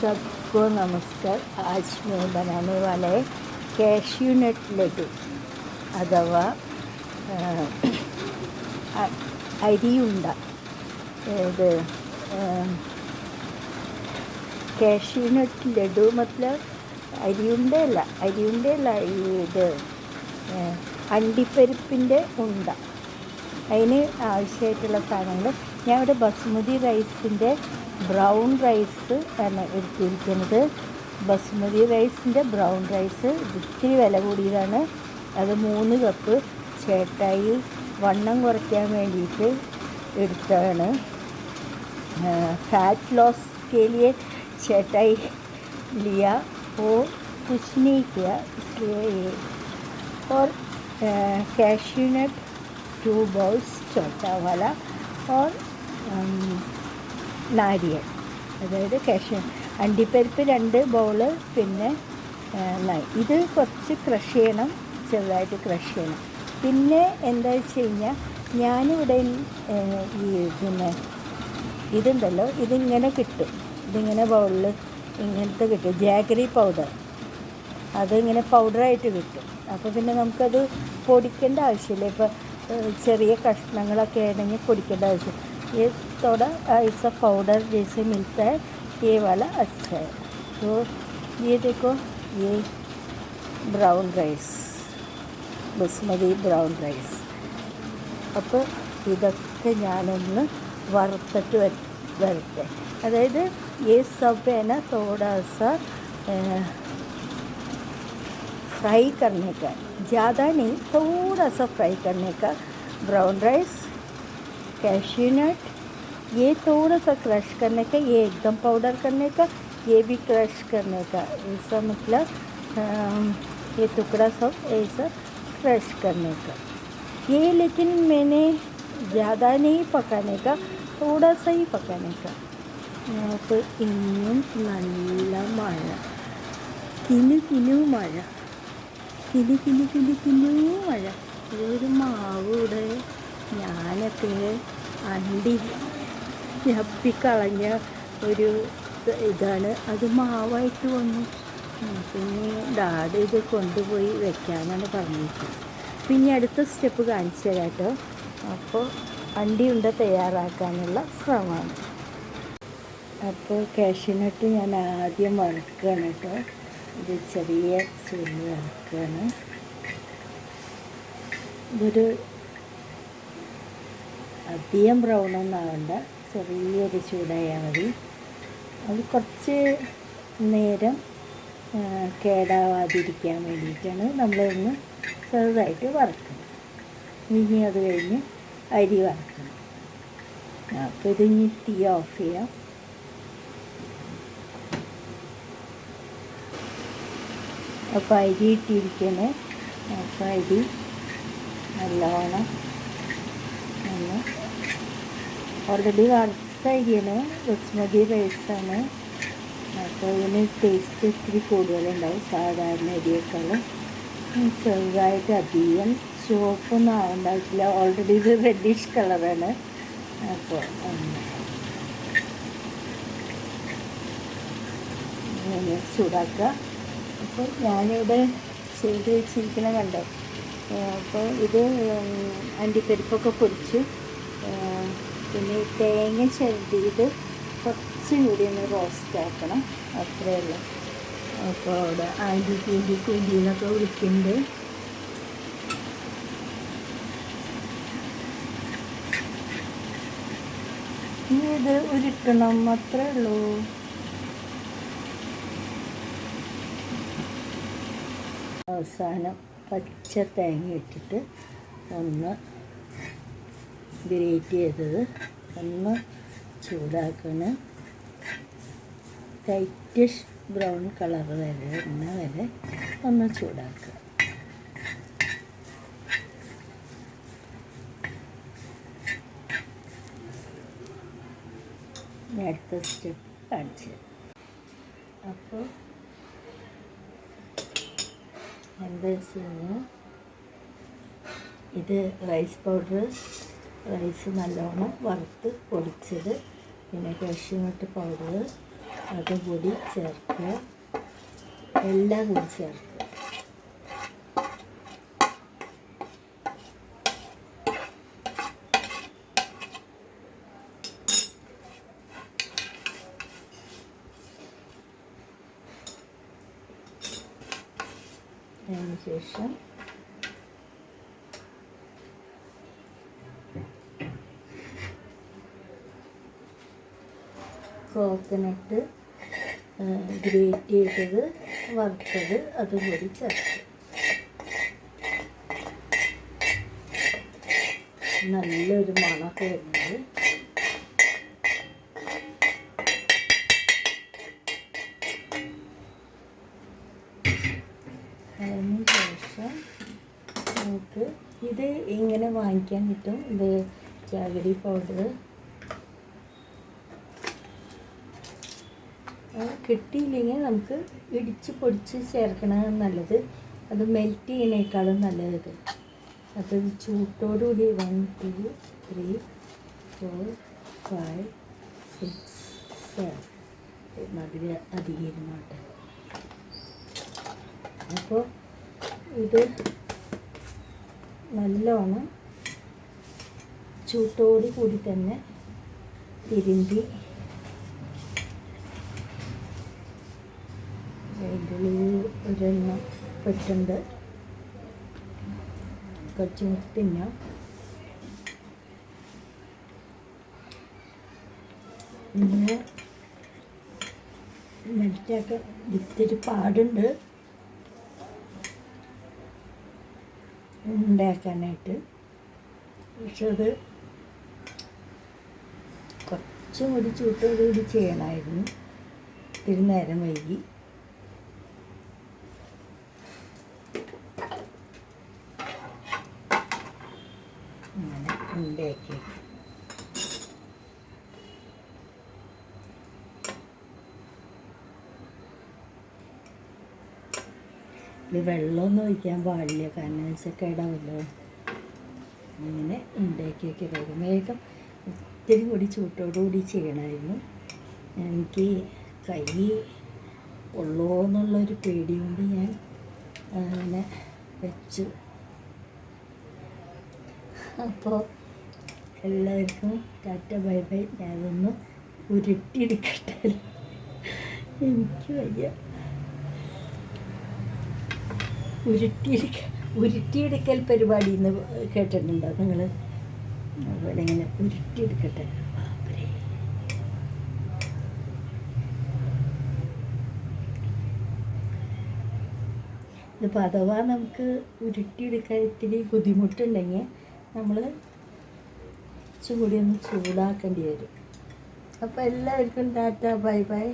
सबको नमस्कार आज मैं बनाने वाला है कैश्यू नट लड्डू അഥവാ അ- അരിയുണ്ട ഇത് കാഷ്യൂ നട്ട് ലഡു മത്ലബ് അരിയുണ്ടയല്ല അരിയുണ്ടയല്ല ഈ ഇത് ആ, അണ്ടിപ്പരിപ്പിൻ്റെ ഉണ്ട അതിന് ആവശ്യമായിട്ടുള്ള സാധനങ്ങൾ ഞാൻ ഇവിടെ ബസുമതി റൈസിൻ്റെ ബ്രൗൺ റൈസ് ആണ് എടുത്തിരിക്കുന്നത് ബസുമതി റൈസിൻ്റെ ബ്രൗൺ റൈസ് ഇത് ഇത്തിരി വില കൂടിയതാണ് അത് മൂന്ന് കപ്പ് ചേട്ടായി വണ്ണം കുറയ്ക്കാൻ വേണ്ടിയിട്ട് എടുത്തതാണ് फैट लॉस के लिए चटाई लिया वो कुछ नहीं किया इसलिए ये और कैश्यू नट टू बॉल्स छोटा वाला और ഉം, നാരിയൽ. അതായത് കാഷ്യൂ അണ്ടിപ്പരിപ്പ് രണ്ട് ബൗൾ പിന്നെ ഇത് കുറച്ച് ക്രഷ് ചെയ്യണം ചെറുതായിട്ട് ക്രഷ് ചെയ്യണം. പിന്നെ എന്താ വെച്ച് കഴിഞ്ഞാൽ ഞാനിവിടെ ഈ പിന്നെ ഇതുണ്ടല്ലോ ഇതിങ്ങനെ കിട്ടും. ഇതിങ്ങനെ ബൗളിൽ ഇങ്ങനത്തെ കിട്ടും. ജാഗറി പൗഡർ അതിങ്ങനെ പൗഡറായിട്ട് കിട്ടും. അപ്പോൾ പിന്നെ നമുക്കത് പൊടിക്കേണ്ട ആവശ്യമില്ല. ഇപ്പോൾ ചെറിയ കഷ്ണങ്ങളൊക്കെ ആണെങ്കിൽ പൊടിക്കേണ്ട ആവശ്യം ये थोड़ा ऐसा पाउडर जैसे मिलता है ये वाला अच्छा है तो ये देखो ये brown rice basmati brown rice അപ്പോൾ ഇതൊക്കെ ഞാനൊന്ന് വറുത്തിട്ട് വര വരട്ടെ അതായത് ഈ സബേന തോടാസ फ्राई करने का ज़्यादा नहीं थोड़ा सा फ्राई करने का ब्राउन राइस कैश्यू नट ये थोड़ा सा क्रश करने का ये एकदम पाउडर करने का ये भी क्रश करने का ऐसा मतलब अम, ये टुकड़ा सब ऐसा क्रश करने का ये लेकिन मैंने ज़्यादा नहीं पकाने का थोड़ा सा ही पकाने का അപ്പോൾ ഇനിയും നല്ല മഴ കിലു കിലു മഴ കിലു കിലു കിലു കിലു മഴ ഇതൊരു മാവ് ഇവിടെ ഞാനൊക്കെ അണ്ടി ഞപ്പിക്കളഞ്ഞ ഒരു ഇതാണ്. അത് മാവായിട്ട് വന്നു. പിന്നെ ഡാഡ് ഇത് കൊണ്ടുപോയി വെക്കാനാണ് പറഞ്ഞിരിക്കുന്നത്. പിന്നെ അടുത്ത സ്റ്റെപ്പ് കാണിച്ചു തരാം കേട്ടോ. അപ്പോൾ ഉണ്ട തയ്യാറാക്കാനുള്ള ശ്രമമാണ്. അപ്പോൾ കാഷ്യൂനട്ട് ഞാൻ ആദ്യം വറുക്കുകയാണ് കേട്ടോ. ഇത് ചെറിയ ചുള്ളി വറുക്കുകയാണ്. ഇതൊരു അധികം ബ്രൗൺ ഒന്നും ആവണ്ട. ചെറിയൊരു ചൂടായാൽ മതി. അത് കുറച്ച് നേരം കേടാവാതിരിക്കാൻ വേണ്ടിയിട്ടാണ് നമ്മളൊന്ന് ചെറുതായിട്ട് വറുക്കുന്നത് ഇനി അത് കഴിഞ്ഞ് അരി വറുക്കണം. അപ്പോൾ ഇത് ഇനി തീ ഓഫ് ചെയ്യാം. അപ്പോൾ അരി ഇട്ടിരിക്കണേ. അപ്പോൾ അരി നല്ലോണം ഒന്ന് ഓൾറെഡി വറുത്ത അരിയാണ്. ബസ്മതി റൈസാണ് അപ്പോൾ ഇതിന് ടേസ്റ്റ് ഇത്തിരി കൂടുതലുണ്ടാവും. സാധാരണ അരിയേക്കാളും. ചെറുതായിട്ട് അധികം ചുവപ്പൊന്നും ആവുന്നില്ല ഓൾറെഡി ഇത് റെഡിഷ് കളറാണ് അപ്പോൾ ചൂടാക്കുക. അപ്പോൾ ഞാനിവിടെ ചെയ്ത് വെച്ചിരിക്കണം കണ്ടോ? അപ്പോൾ ഇത് അണ്ടിപ്പരിപ്പൊക്കെ പൊടിച്ചു പിന്നെ തേങ്ങ ചരണ്ടിയത് കുറച്ചും കൂടി ഒന്ന് റോസ്റ്റ് ആക്കണം. അത്രയേ ഉള്ളൂ. അപ്പോൾ അവിടെ ആന്റി കൂടി എന്നൊക്കെ വിളിക്കുന്നുണ്ട്. ഇത് ഉരുട്ടണം അത്രേ ഉള്ളൂ. അവസാനം പച്ച തേങ്ങ ഇട്ടിട്ട് ഒന്ന് ഗ്രേറ്റ് ചെയ്തത്. ഒന്ന് ചൂടാക്കണം. ലൈറ്റിഷ് ബ്രൗൺ കളർ വരെ എണ്ണ വരെ ഒന്ന് ചൂടാക്കുക. അടുത്ത സ്റ്റെപ്പ് കാണിച്ചു. അപ്പോൾ എന്താ വെച്ച് കഴിഞ്ഞാൽ ഇത് റൈസ് പൗഡർ റൈസ് നല്ലോണം വറുത്ത് പൊടിച്ചത്. പിന്നെ കാഷ്യൂനട്ട് പൗഡർ അത് കൂടി ചേർക്കുക. എല്ലാം കൂടി ചേർക്കുക. ശേഷം കോക്കനട്ട് ഗ്രേറ്റ് ചെയ്തത് വറുത്തത് അതും കൂടി ചേർത്ത്. നല്ലൊരു മണമൊക്കെ വരുന്നത്. അതിന് നമുക്ക് ഇത് ഇങ്ങനെ വാങ്ങിക്കാൻ കിട്ടും. ഇത് ജാഗരി പൗഡർ കിട്ടിയില്ലെങ്കിൽ നമുക്ക് ഇടിച്ച് പൊടിച്ച് ചേർക്കണതാണ് നല്ലത്. അത് മെൽറ്റ് ചെയ്യണേക്കാളും നല്ലത്. അത് ചൂട്ടോടുകൂടി one two three four five six seven മധുര അധികം ഇരുന്നോട്ടെ അപ്പോൾ ഇത് നല്ലോണം ചൂട്ടോടു കൂടി തന്നെ തിരുമ്പി അതിന്റെ ഉള്ളിൽ ഒരെണ്ണം പെട്ടുണ്ട്. കുറച്ച് തിന്നാം. പിന്നെ മെൽറ്റാക്കാൻ ഇത്തിരി പാടുണ്ട്. ഉണ്ടാക്കാനായിട്ട്. പക്ഷെ അത് കുറച്ചും കൂടി ചൂട്ടോടുകൂടി ചെയ്യണമായിരുന്നു. ഇത്തിരി നേരം വൈകി. ഉണ്ടാക്കി. ഇത് വെള്ളമൊന്നും ഒഴിക്കാൻ പാടില്ല കാരണം വെച്ചാൽ കേടാവല്ലോ. അങ്ങനെ ഉണ്ടാക്കിയൊക്കെ വേഗം. വേഗം ഒത്തിരി കൂടി ചൂട്ടോടുകൂടി ചെയ്യണമായിരുന്നു. എനിക്ക് കൈ ഉള്ളോ എന്നുള്ളൊരു പേടി കൊണ്ട് ഞാൻ അങ്ങനെ വെച്ചു. അപ്പോൾ എല്ലാവർക്കും ടാറ്റ ബൈ ബൈ. ഞാനൊന്ന് ഉരുട്ടിയെടുക്കട്ടെ. എനിക്ക് വയ്യ. ഉരുട്ടിയെടുക്ക ഉരുട്ടിയെടുക്കൽ പരിപാടി എന്ന് കേട്ടിട്ടുണ്ടോ നിങ്ങൾ അതുപോലെ ഇങ്ങനെ ഉരുട്ടിയെടുക്കട്ടെ. ഇതിപ്പോൾ അഥവാ നമുക്ക് ഉരുട്ടിയെടുക്കാൻ ഇത്തിരി ബുദ്ധിമുട്ടുണ്ടെങ്കിൽ നമ്മൾ ചൂടി ഒന്ന് ചൂടാക്കേണ്ടി വരും. അപ്പോൾ എല്ലാവർക്കും ടാറ്റ ബൈ ബൈ.